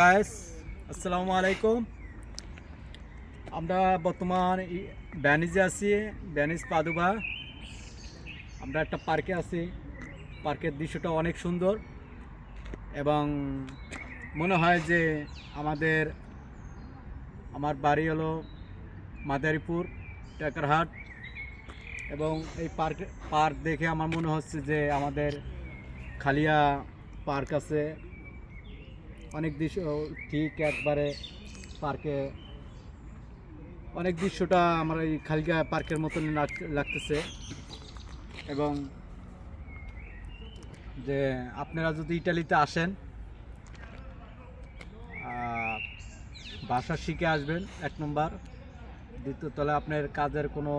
Guys আসসালামু আলাইকুম। আমরা বর্তমান ব্যানিজে আছি ব্যানিজ পাদুবা আমরা একটা পার্কে আছি। পার্কের দৃশ্যটা অনেক সুন্দর এবং মনে হয় যে আমাদের, আমার বাড়ি হলো মাদারীপুর, টেকারহাট এবং এই পার্ক পার্ক দেখে আমার মনে হচ্ছে যে আমাদের খালিয়া পার্ক আছে। অনেক দৃশ্য ঠিক একবারে পার্কে অনেক দৃশ্যটা আমার এই খালিকা পার্কের মতন লাগ- লাগতেছে। এবং যে আপনারা যদি ইটালিতে আসেন ভাষা শিখে আসবেন এক নম্বর। দ্বিতীয় তলে আপনার কাজের কোনো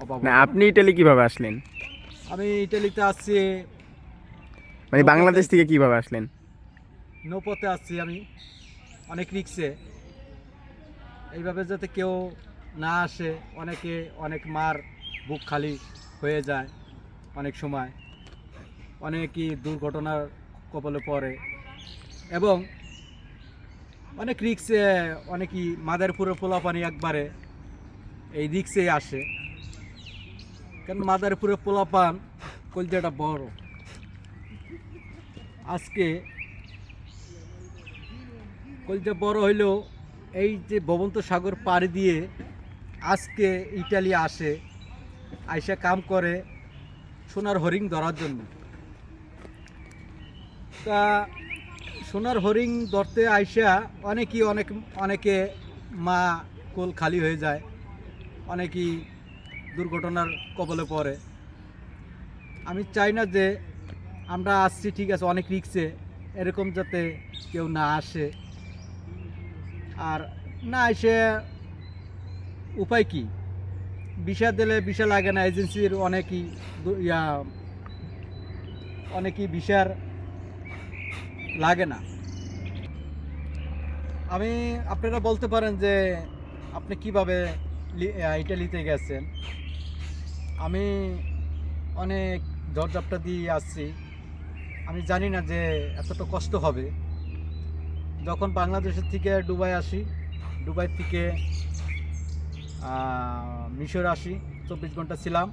অভাব না আপনি ইটালি কীভাবে আসলেন? আমি ইটালিতে আসছি মানে বাংলাদেশ থেকে কীভাবে আসলেন? নৌপথে আসছি আমি। অনেক রিক্সে এইভাবে যাতে কেউ না আসে, অনেকে অনেক মার বুক খালি হয়ে যায় অনেক সময়। অনেকই দুর্ঘটনার কপালে পড়ে। এবং অনেক রিক্সে অনেকই মাদারপুরের পোলাপানি একবারে এই রিক্সে আসে। কারণ মাদারপুরের পোলাপান কলজাটা বড়। আজকে কলজা বড় হইলেও এই যে ভবন্ত সাগর পাড়ি দিয়ে আজকে ইটালি আসে, আইসা কাম করে সোনার হরিং ধরার জন্য। তা সোনার হরিং ধরতে আইসা অনেকই অনেক, অনেকে মা কোল খালি হয়ে যায়, অনেকই দুর্ঘটনার কবলে পড়ে। আমি চাই না যে আমরা আসছি, ঠিক আছে, অনেক রিক্সে এরকম যাতে কেউ না আসে। আর না এসে উপায় কি? বিষা দিলে বিষা লাগে না, এজেন্সির অনেকই ইয়া, অনেকই বিষার লাগে না। আমি, আপনারা বলতে পারেন যে আপনি কীভাবে ইটালিতে গেছেন? আমি অনেক দরজাপটা দিয়ে আসছি। আমি জানি না যে এতটা কষ্ট হবে। যখন বাংলাদেশের থেকে দুবাই আসি, দুবাই থেকে মিশর আসি, চব্বিশ ঘণ্টা ছিলাম।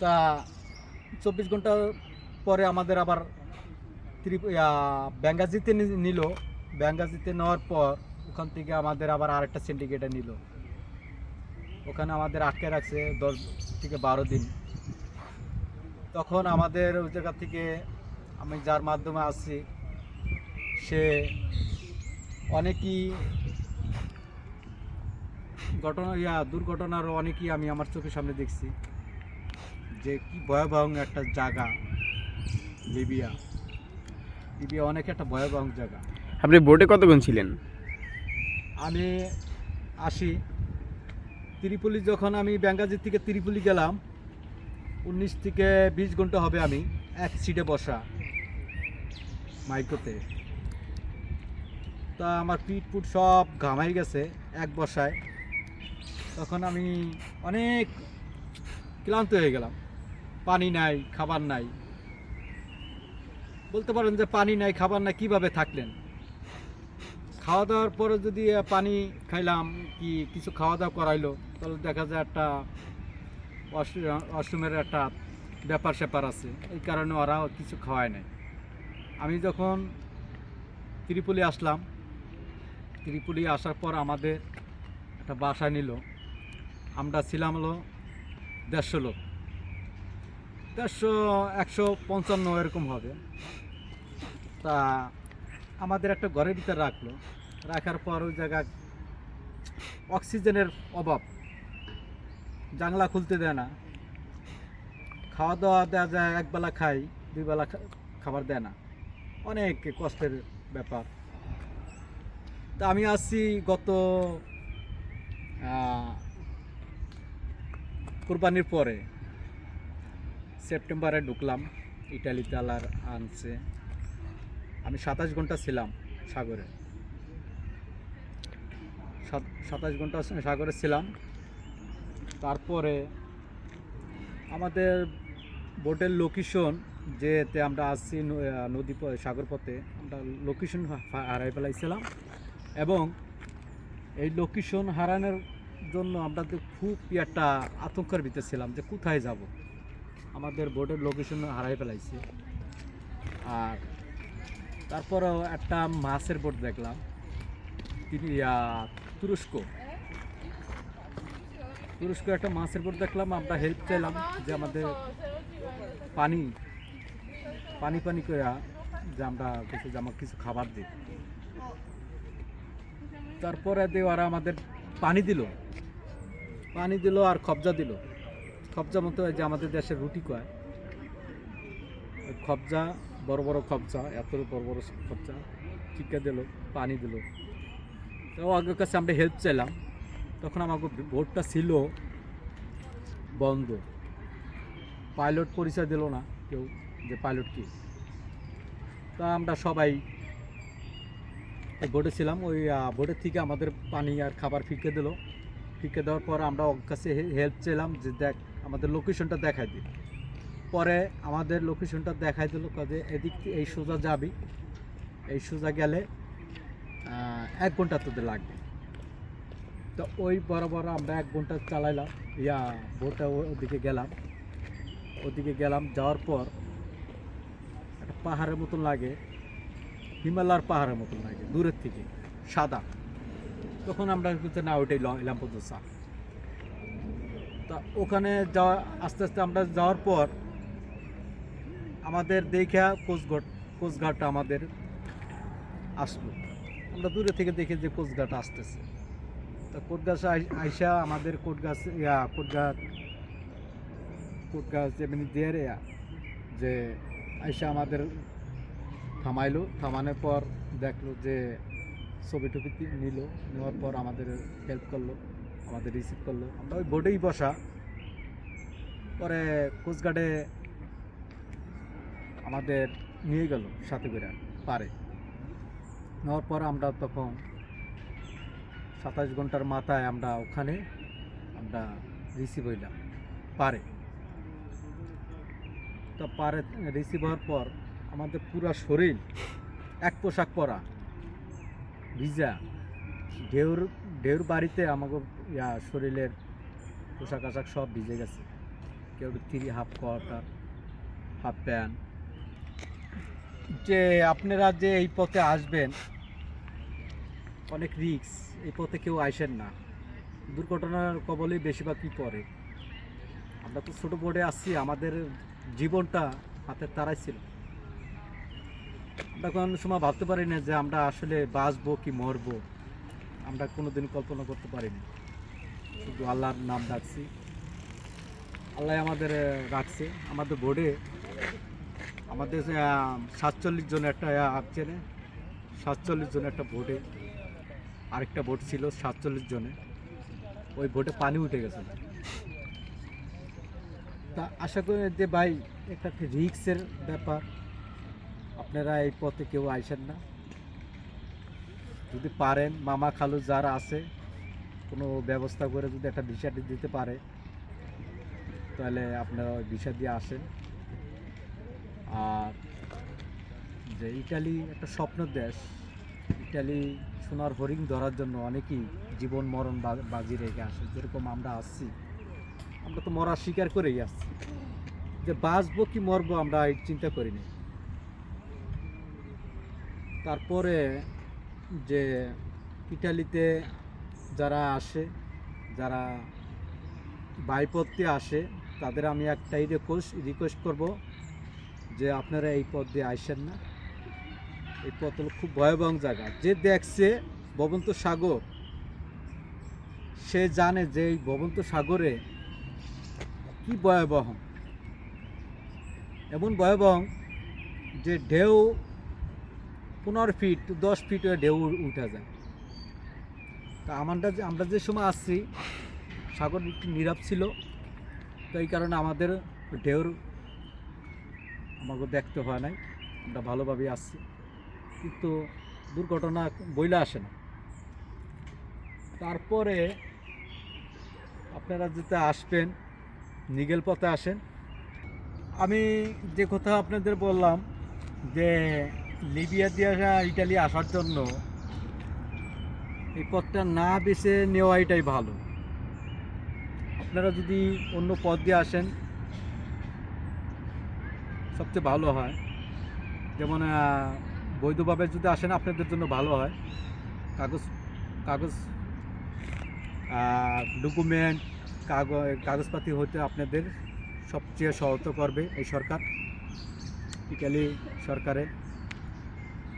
তা চব্বিশ ঘণ্টা পরে আমাদের আবার ব্যাঙ্গাজিতে নিল। ব্যাঙ্গাজিতে নেওয়ার পর ওখান থেকে আমাদের আবার আরেকটা সিন্ডিকেটে নিল। ওখানে আমাদের আটকে রাখছে দশ থেকে বারো দিন। তখন আমাদের ওই জায়গা থেকে আমি যার মাধ্যমে আসছি সে অনেকই ঘটনা ইয়া দুর্ঘটনার অনেকই আমি আমার চোখের সামনে দেখছি। যে কি ভয়াবহ একটা জায়গা লিবিয়া। লিবিয়া অনেক একটা ভয়াবহ জায়গা। আপনি বোটে কতক্ষণ ছিলেন? আমি আসি। ত্রিপুলি যখন আমি ব্যাঙ্গাজির থেকে ত্রিপুলি গেলাম উনিশ থেকে বিশ ঘণ্টা হবে আমি এক সিটে বসা মাইকোতে তা আমার পিট পুট সব ঘামাই গেছে এক বসায়। তখন আমি অনেক ক্লান্ত হয়ে গেলাম। পানি নাই, খাবার নাই। বলতে পারেন যে পানি নাই, খাবার নাই, কীভাবে থাকলেন? খাওয়া দাওয়ার পরে যদি পানি খাইলাম, কি কিছু খাওয়া দাওয়া করাইলো, তাহলে দেখা যায় একটা ওয়াশরুমের একটা ব্যাপার স্যাপার আছে। এই কারণে ওরা কিছু খাওয়ায় নাই। আমি যখন ত্রিপুলি আসলাম ত্রিপুলি আসার পর আমাদের একটা বাসা নিল। আমরা ছিলাম হলো দেড়শো লোক। দেড়শো, একশো পঞ্চান্ন এরকম হবে। তা আমাদের একটা ঘরের ভিতরে রাখল। রাখার পর ওই জায়গায় অক্সিজেনের অভাব। জানলা খুলতে দেয় না। খাওয়া দাওয়া দেওয়া যায়, একবেলা খাই দুই বেলা খাবার দেয় না। অনেক কষ্টের ব্যাপার। তা আমি আসছি গত কোরবানির পরে। সেপ্টেম্বরে ঢুকলাম ইটালিতে আলার আনছে। আমি সাতাশ ঘণ্টা ছিলাম সাগরে। সাত- সাতাশ ঘণ্টা সাগরে ছিলাম। তারপরে আমাদের বোটের লোকেশন যেতে আমরা আসছি নদী প- সাগর পথে আমরা লোকেশন হারাই ফেলাইছিলাম এবং এই লোকেশন হারানোর জন্য আমরা তো খুব একটা আতঙ্কের ভিতরে ছিলাম যে কোথায় যাব। আমাদের বোর্ডের লোকেশন হারাই ফেলাইছে। আর তারপরেও একটা মাছের বোর্ড দেখলাম। তিনি তুরস্ক। তুরস্ক একটা মাছের বোর্ড দেখলাম, আমরা হেল্প চাইলাম যে আমাদের পানি পানি পানি করে যে আমরা কিছু আমার কিছু খাবার দিই তারপরে দিয়ে ওরা আমাদের পানি দিল। পানি দিল আর খবজা দিল। খবজা মতো যে আমাদের দেশের রুটি কয়। খবজা, বড় বড় খবজা, এত বড় বড় খবজা চিকা দিল, পানি দিল। তো আগের কাছে আমরা হেল্প চাইলাম। তখন আমাকে ভোটটা ছিল বন্ধ। পাইলট পরিচয় দিল না কেউ যে পাইলট কি। তা আমরা সবাই বোটে ছিলাম, ওই বোটের থেকে আমাদের পানি আর খাবার ফিকে দিল। ফিকে দেওয়ার পর আমরা ওর কাছে হেল্প চাইলাম যে দেখ, আমাদের লোকেশনটা দেখাই দিই পরে আমাদের লোকেশনটা দেখাই দিল কাজে এদিক এই সোজা যাবি। এই সোজা গেলে এক ঘণ্টা তোদের লাগবে। তো ওই বরাবর আমরা এক ঘণ্টা চালাইলাম। ইয়া বোটটা ওদিকে গেলাম। ওদিকে গেলাম, যাওয়ার পর একটা পাহাড়ের মতন লাগে। হিমালয়ার পাহাড়ের মতন লাগে, দূরের থেকে, সাদা। তখন আমরা কিন্তু না ওইটাই ল- এলাম পর্যন্ত চা তা ওখানে যাওয়া, আস্তে আস্তে আমরা যাওয়ার পর আমাদের দেখা কোচঘাট, কোচঘাটটা আমাদের আসলো। আমরা দূরে থেকে দেখে যে কোচঘাট আসতেছে। তা কোটগাছ আইসা আমাদের কোটগাছ ইয়া কোটঘাট কোটগাছ এমনি দিয়ে রে যে আইসা আমাদের থামাইলো, থামানোর পর দেখল যে ছবি তি- নিল, নেওয়ার পর আমাদের হেল্প করল, আমাদের রিসিভ করল। আমরা ওই বোর্ডেই বসা। পরে কোচঘাটে আমাদের নিয়ে গেল সাথে করে, পারে। নেওয়ার পর আমরা তখন সাতাশ ঘণ্টার মাথায় আমরা ওখানে আমরা রিসিভ হইলাম, পারে। তো পারে রিসিভ হওয়ার পর আমাদের পুরা শরীর এক পোশাক পরা, ভিজা। ঢেউর ঢেউর বাড়িতে আমাকে ইয়া শরীরের পোশাক আশাক সব ভিজে গেছে। কেউ three half quarter half pant যে আপনারা যে এই পথে আসবেন, অনেক রিক্স এই পথে কেউ আসেন না। দুর্ঘটনার কবলেই বেশিরভাগই পড়ে। আমরা তো ছোটো বোর্ডে আসছি আমাদের জীবনটা হাতের তারাই ছিল। আমরা কোনো সময় ভাবতে পারি না যে আমরা আসলে বাঁচবো কি মরবো। আমরা কোনোদিন কল্পনা করতে পারিনি। শুধু আল্লাহর নাম ডাকছি আল্লাহ আমাদের রাখছে। আমাদের বোর্ডে আমাদের সাতচল্লিশ জন একটা আছে সাতচল্লিশ জন একটা ভোটে। আরেকটা ভোট ছিল সাতচল্লিশ জনে। ওই ভোটে পানি উঠে গেছে। তা আশা করি যে ভাই একটা রিক্সের ব্যাপার। আপনারা এই পথে কেউ আইসেন না। যদি পারেন, মামা খালু যারা আছে, কোনো ব্যবস্থা করে যদি একটা ভিসাটি দিতে পারে, তাহলে আপনারা ওই ভিসা দিয়ে আসেন। আর যে ইটালি একটা স্বপ্ন দেশ, ইটালি সোনার হরিণ ধরার জন্য অনেকেই জীবন মরণ বাজি রেখে আসে। যেরকম আমরা আসছি আমরা তো মরার স্বীকার করেই আসছি যে বাঁচবো কি মরবো আমরা চিন্তা করিনি। তারপরে যে ইটালিতে যারা আসে, যারা বাইপথে আসে, তাদের আমি একটাই রিকোয়েস্ট রিকোয়েস্ট করব যে আপনারা এই পথ দিয়ে আসেন না। এই পথ হলো খুব ভয়াবহ জায়গা। যে দেখছে ভবন্ত সাগর, সে জানে যে এই ভবন্ত সাগরে কি ভয়াবহ। এমন ভয়াবহ যে ঢেউ পনেরো ফিট দশ ফিট ঢেউ উঠে যায়। তা আমরা যে আমরা যে সময় আসছি, সাগর একটু নীরব ছিল, তো এই কারণে আমাদের ঢেউর আমাকে দেখতে হয় নাই। আমরা ভালোভাবে আসছি। কিন্তু দুর্ঘটনা বইলে আসে না। তারপরে আপনারা যেতে আসবেন, নিগেল পথে আসেন। আমি যে কথা আপনাদের বললাম যে লিবিয়া দিয়ে আসা, ইটালি আসার জন্য। এই পথটা না বেছে নেওয়া এটাই ভালো। আপনারা যদি অন্য পথ দিয়ে আসেন, সবচেয়ে ভালো হয়। যেমন বৈধভাবে যদি আসেন, আপনাদের জন্য ভালো হয়। কাগজ কাগজ ডকুমেন্ট কাগজ, কাগজপাতি হতে আপনাদের সবচেয়ে সহায়তা করবে এই সরকার, ইটালি সরকারে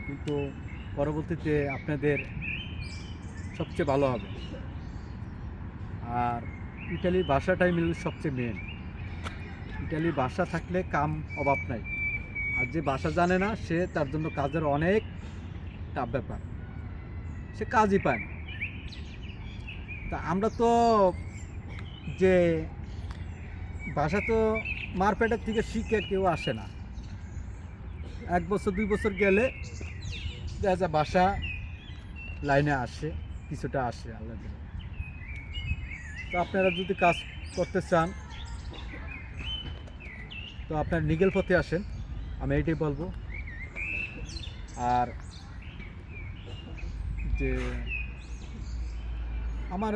কিন্তু পরবর্তীতে আপনাদের সবচেয়ে ভালো হবে। আর ইটালির ভাষাটাই মিল সবচেয়ে মেন ইটালির ভাষা থাকলে কাম অভাব নাই। আর যে ভাষা জানে না, সে তার জন্য কাজের অনেক টাফ ব্যাপার। সে কাজই পায় না। তা আমরা তো যে ভাষা তো মারপেটের থেকে শিখে কেউ আসে না। এক বছর, দুই বছর গেলে দেখা ভাষা লাইনে আসে, কিছুটা আসে আল্লাহ। তো আপনারা যদি কাজ করতে চান, তো আপনার নিগেল পথে আসেন, আমি এইটাই বলব আর যে আমার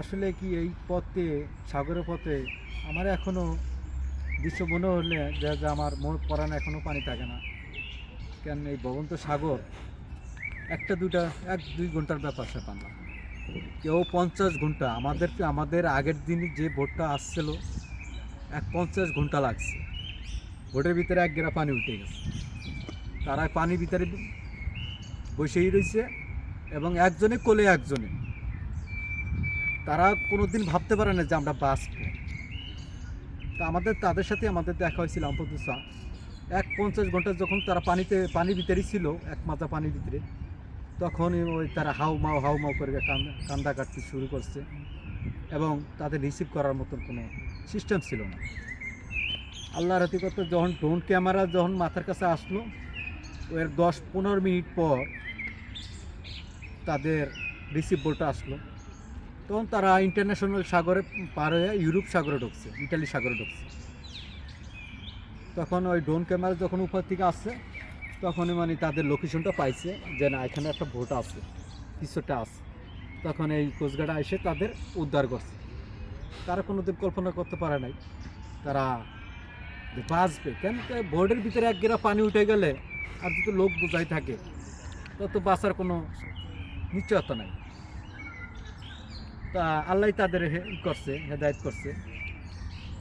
আসলে কি এই পথে, সাগরের পথে, আমার এখনও দৃশ্য মনে হলে যে আমার মন পরানো এখনও পানি থাকে না কেন এই ভবন্ত সাগর? একটা দুটা এক, দুই ঘণ্টার ব্যাপার স্যাপার না। কেউ পঞ্চাশ ঘণ্টা, আমাদের আমাদের আগের দিন যে বোটটা আসছিল, এক পঞ্চাশ ঘণ্টা লাগছে। বোটের ভিতরে এক গেরা পানি উঠে গেছে। তারা পানির ভিতরে বসেই রয়েছে এবং একজনে কোলে একজনে। তারা কোনো দিন ভাবতে পারে না যে আমরা বাঁচবো। তা আমাদের, তাদের সাথে আমাদের দেখা হয়েছিল, আমপদুসা। এক পঞ্চাশ ঘণ্টা যখন তারা পানিতে পানির ভিতরেই ছিল, এক মাথা পানির ভিতরে, তখন ওই তারা হাউ মাউ হাউ মাউ করে কান্দা কাটতে শুরু করছে। এবং তাদের রিসিভ করার মতন কোনো সিস্টেম ছিল না। আল্লাহর হাতিকত যখন ড্রোন ক্যামেরা যখন মাথার কাছে আসলো এর দশ পনেরো মিনিট পর তাদের রিসিভ বোটটা আসলো। তখন তারা ইন্টারন্যাশনাল সাগরে পার হয়ে ইউরোপ সাগরে ঢুকছে ইটালি সাগরে ঢুকছে। তখন ওই ড্রোন ক্যামেরা যখন উপর থেকে আসছে, তখনই মানে তাদের লোকেশনটা পাইছে যে না, এখানে একটা ভোট আছে, কিছুটা আছে। তখন এই কোচগাড়া এসে তাদের উদ্ধার করছে। তারা কোনোদিন কল্পনা করতে পারে নাই। তারা বাঁচবে। কেন বোর্ডের ভিতরে এক গেরা পানি উঠে গেলে আর যদি লোক বোঝাই থাকে, তত বাঁচার কোনো নিশ্চয়তা নাই। তা আল্লাহ তাদের করছে, হেদায়ত করছে।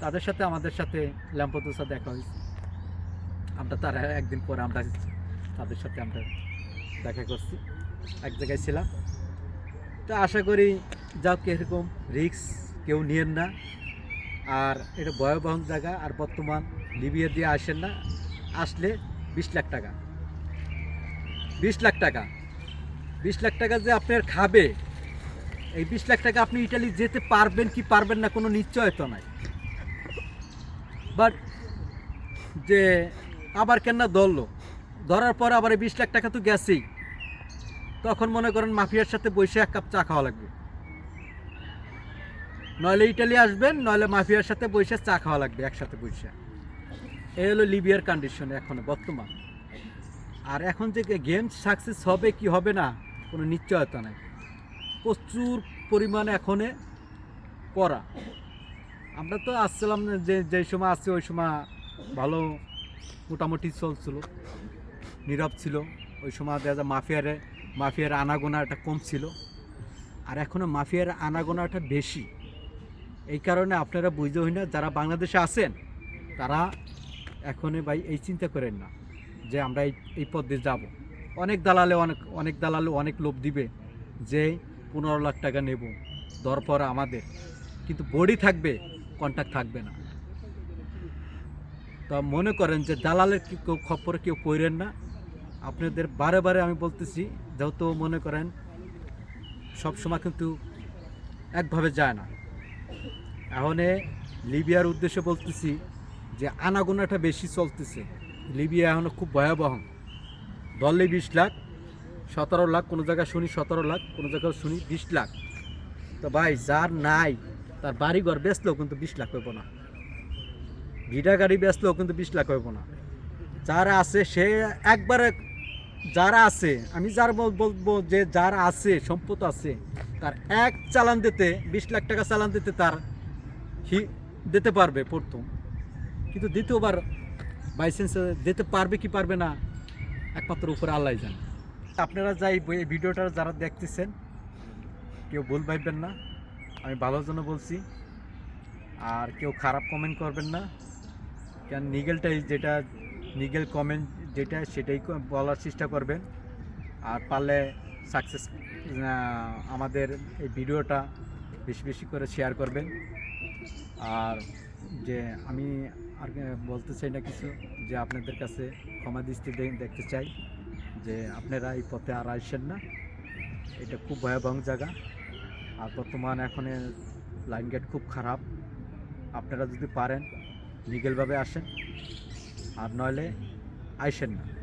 তাদের সাথে, আমাদের সাথে ল্যাম্পোতোসা দেখা হয়েছে। আমরা তারা একদিন পরে আমরা তাদের সাথে আমরা দেখা করছি। এক জায়গায় ছিলাম। তো আশা করি যাও এরকম রিক্স কেউ নিয়েন না। আর এটা ভয়াবহ জায়গা, আর বর্তমান লিবিয়া দিয়ে আসেন না। আসলে বিশ লাখ টাকা। বিশ লাখ টাকা। বিশ লাখ টাকা যে আপনার খাবে। এই বিশ লাখ টাকা আপনি ইটালি যেতে পারবেন কি পারবেন না কোনো নিশ্চয়তা নাই। বাট যে আবার কেন না ধরলো। ধরার পর আবার বিশ লাখ টাকা তো গেছেই। তখন মনে করেন মাফিয়ার সাথে বসে এক কাপ চা খাওয়া লাগবে। নইলে ইটালি আসবেন, নইলে মাফিয়ার সাথে বসে চা খাওয়া লাগবে একসাথে বসে। এই হলো লিবিয়ার কন্ডিশন এখন, বর্তমান। আর এখন যে গেম সাকসেস হবে কি হবে না, কোনো নিশ্চয়তা নাই। প্রচুর পরিমাণে এখনে করা। আমরা তো আসছিলাম যে যে সময় আসছে ওই সময় ভালো মোটামুটি চলছিল। নীরব ছিল। ওই সময় দেখা যায় মাফিয়ারে, মাফিয়ার আনাগোনাটা কম ছিল। আর এখনও মাফিয়ার আনাগোনাটা বেশি। এই কারণে আপনারা বুঝতে হই না, যারা বাংলাদেশে আছেন, তারা এখনই ভাই এই চিন্তা করেন না যে আমরা এই এই পথ দিয়ে যাব। অনেক দালালে অনেক অনেক দালালে অনেক লোভ দিবে যে পনেরো লাখ টাকা নেব, দরপর আমাদের। কিন্তু বডি থাকবে কন্ট্যাক্ট থাকবে না। তা মনে করেন যে দালালের কেউ খপ্পরে কেউ পড়েন না। আপনাদের বারে বারে আমি বলতেছি, যেহেতু মনে করেন সব সময় কিন্তু একভাবে যায় না। এখন লিবিয়ার উদ্দেশ্যে বলতেছি যে আনাগোনাটা বেশি চলতেছে। লিবিয়া এখনও খুব ভয়াবহ। ধরলে বিশ লাখ, সতেরো লাখ, কোনো জায়গায় শুনি সতেরো লাখ, কোনো জায়গায় শুনি বিশ লাখ। তো ভাই, যার নাই, তার বাড়ি ঘর বেচলেও কিন্তু বিশ লাখ হইব না। ভিডা গাড়ি বেচলেও কিন্তু বিশ লাখ হইব না। যারা আছে, সে একবারে যারা আছে, আমি যার বল- বলব যে যার আছে, সম্পদ আছে, তার এক চালান দিতে, বিশ লাখ টাকা চালান দিতে তার হি দিতে পারবে প্রথম। কিন্তু দ্বিতীয়বার বাইসেন্স দিতে পারবে কি পারবে না, একমাত্র উপরে আল্লাহ জানে। আপনারা যাই ভিডিওটা যারা দেখতেছেন, কেউ ভুল ভাববেন না, আমি ভালোর জন্য বলছি। আর কেউ খারাপ কমেন্ট করবেন না। কেন নিগেলটাই যেটা নিগেল কমেন্ট যেটা সেটাই বলার চেষ্টা করবেন। আর পারলে সাকসেস আমাদের এই ভিডিওটা বেশি বেশি করে শেয়ার করবেন। আর যে আমি আর বলতে চাই না কিছু, যে আপনাদের কাছে ক্ষমা দৃষ্টি দেখতে চাই, যে আপনারা এই পথে আর আসছেন না। এটা খুব ভয়াবহ জায়গা। আর বর্তমান এখন লাইন গেট খুব খারাপ। আপনারা যদি পারেন লিগেলভাবে আসেন আর নইলে আইসেন না।